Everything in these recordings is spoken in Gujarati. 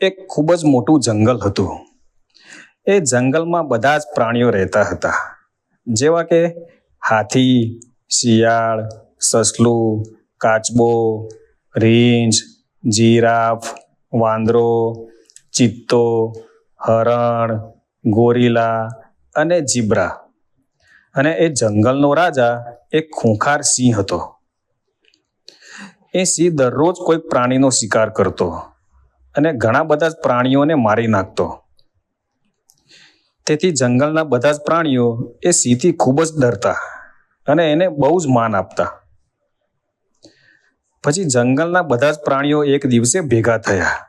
એક ખૂબ જ મોટું જંગલ હતું. એ જંગલમાં બધા જ પ્રાણીઓ રહેતા હતા. જેવા કે હાથી, શિયાળ, સસલું, કાચબો, રીંછ, જીરાફ, વાંદરો, ચિત્તો, હરણ, ગોરીલા અને જીબ્રા. અને એ જંગલનો રાજા એક ખૂંખાર સિંહ હતો. એ સિંહ દરરોજ કોઈ પ્રાણીનો શિકાર કરતો. અને ઘણા બધા જ પ્રાણીઓને મારી નાખતો. તેથી જંગલના બધા જ પ્રાણીઓ એ સિંહથી ખૂબ જ ડરતા અને એને બહુ જ માન આપતા. પછી જંગલના બધા જ પ્રાણીઓ એક દિવસે ભેગા થયા.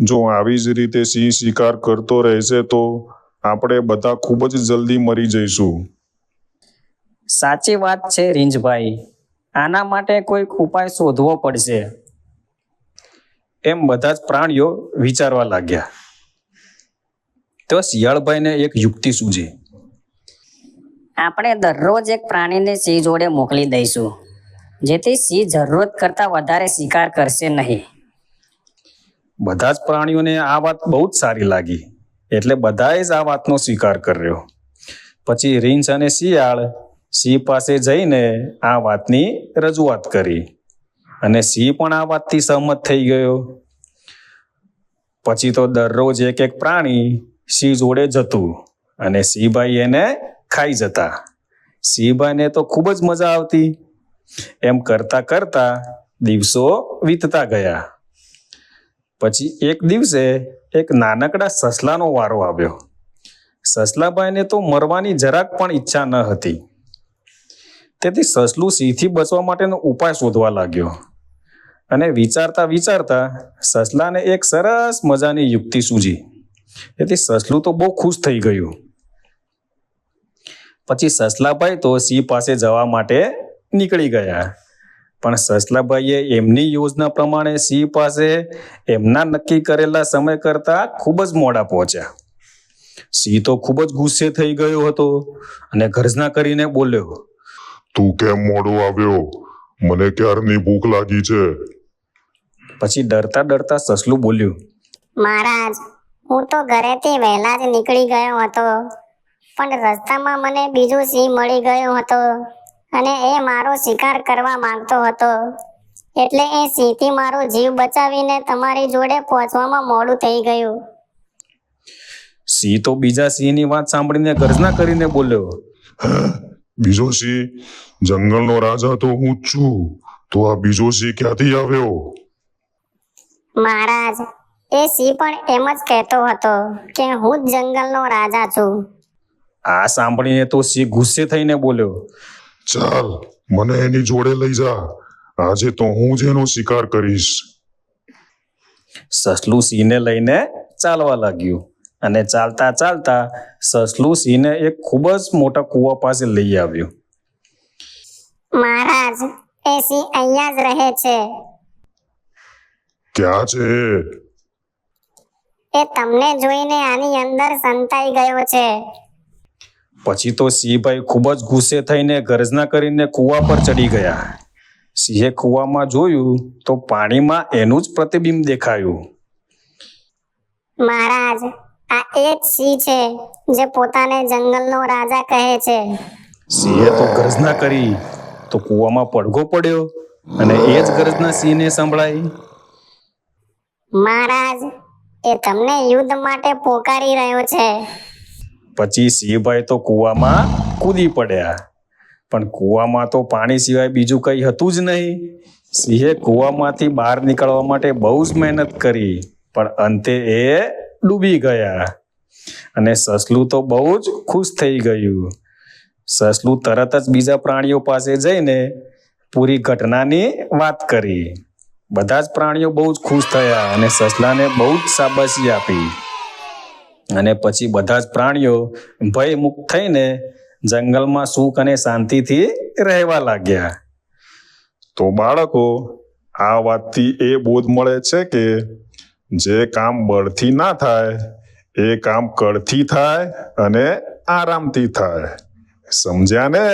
જો આવી જ રીતે સિંહ શિકાર કરતો રહેશે તો આપણે બધા ખૂબ જ જલ્દી મરી જઈશું. સાચી વાત છે રીંજભાઈ આના માટે કોઈક ઉપાય શોધવો પડશે. એમ બધા જ પ્રાણીઓ વિચારવા લાગ્યા. તો શિયાળભાઈને એક યુક્તિ સૂજી. આપણે દરરોજ એક પ્રાણીને સિંહ જોડે મોકલી દઈશું જેથી સિંહ જરૂરત કરતાં વધારે શિકાર કરશે નહીં. બધા જ પ્રાણીઓને આ વાત બહુ જ સારી લાગી એટલે બધાએ જ આ વાતનો સ્વીકાર કર્યો. પછી રીંછ અને શિયાળ સિંહ પાસે જઈને આ વાતની રજૂઆત કરી. અને સિંહ પણ આ વાતથી સહમત થઈ ગયો. પછી તો દરરોજ એક એક પ્રાણી સિંહ જોડે જતું અને સિંહભાઈ એને ખાઈ જતા. સિંહભાઈને તો ખૂબ જ મજા આવતી. એમ કરતા કરતા દિવસો વીતતા ગયા. પછી એક દિવસે એક નાનકડા સસલાનો વારો આવ્યો. સસલાભાઈને તો મરવાની જરાક પણ ઈચ્છા ન હતી. તેથી સસલું સિંહથી બચવા માટેનો ઉપાય શોધવા લાગ્યો. અને વિચારતા વિચારતા સસલાને એક સરસ મજાની યુક્તિ સૂજી. એથી સસલું તો બહુ ખુશ થઈ ગયું. પછી સસલાભાઈ તો સિંહ પાસે જવા માટે નીકળી ગયા. પણ સસલાભાઈએ એમની યોજના પ્રમાણે સિંહ પાસે એમના નક્કી કરેલા સમય કરતા ખૂબ જ મોડા પહોંચ્યા. સિંહ તો ખૂબ જ ગુસ્સે થઈ ગયો હતો અને ગર્જના કરીને બોલ્યો, તું કેમ મોડો આવ્યો? મને ક્યારની ભૂખ લાગી છે? પછી ડરતા ડરતા સસલું બોલ્યું મહારાજ હું તો ઘરેથી વહેલા જ નીકળી ગયો હતો પણ રસ્તામાં મને બીજો સિંહ મળી ગયો હતો અને એ મારો શિકાર કરવા માંગતો હતો. એટલે એ સિંહથી મારો જીવ બચાવીને તમારી જોડે પહોંચવામાં મોડું થઈ ગયું. સિંહ તો બીજા સિંહની વાત સાંભળીને ગર્જના કરીને બોલ્યો બીજો સિંહ? જંગલનો રાજા તો હું છું. તો આ બીજો સિંહ ક્યાંથી આવ્યો? મહારાજ એ સિંહ પણ એમ જ કહેતો હતો કે હું જ જંગલનો રાજા છું. આ સાંભળીને તો સિંહ ગુસ્સે થઈને બોલ્યો ચાલ મને એની જોડે લઈ જા. આજે તો હું જ એનો શિકાર કરીશ. સસલું સિંહને લઈને ચાલવા લાગ્યું અને ચાલતા ચાલતા સસલું સિંહને એક ખૂબ જ મોટા કૂવા પાસે લઈ આવ્યું. મહારાજ એ સિંહ અહીંયા જ રહે છે. ક્યાં છે? એ? તમને જોઈને આની અંદર સંતાઈ ગયો છે. પછી તો સિંહભાઈ ખૂબ જ ગુસ્સે થઈને ગર્જના કરીને કૂવા પર ચડી ગયા. સિંહે કૂવામાં જોયું તો પાણીમાં એનું જ પ્રતિબિંબ દેખાયું. મહારાજ આ એ જ સિંહ છે જે પોતાને જંગલનો રાજા કહે છે. સિંહે તો ગર્જના કરી તો કૂવામાં પડઘો પડ્યો અને એ જ ગર્જના સિંહને સંભળાઈ. મહારાજ, એ તમને યુદ્ધ માટે પોકારી રહ્યો છે. પછી સિંહભાઈ તો કૂવામાં કૂદી પડ્યા. પણ કૂવામાં તો પાણી સિવાય બીજું કંઈ હતું જ નહીં. સિંહે કૂવામાંથી બહાર નીકળવા માટે બહુ જ મહેનત કરી, પણ અંતે એ ડૂબી ગયા. અને સસલું તો બહુ જ ખુશ થઈ ગયું. સસલું તરત જ બીજા પ્રાણીઓ પાસે જઈને પૂરી ઘટનાની વાત કરી. બધા જ પ્રાણીઓ બહુ જ ખુશ થયા અને સસલાને બહુ જ શાબાશી આપી. અને પછી બધા જ પ્રાણીઓ ભયમુક્ત થઈને જંગલમાં સુખ અને શાંતિથી રહેવા લાગ્યા. તો બાળકો, આ વાતથી એ બોધ મળે છે કે જે કામ બળથી ના થાય, એ કામ કળથી થાય અને આરામથી થાય. સમજ્યા ને?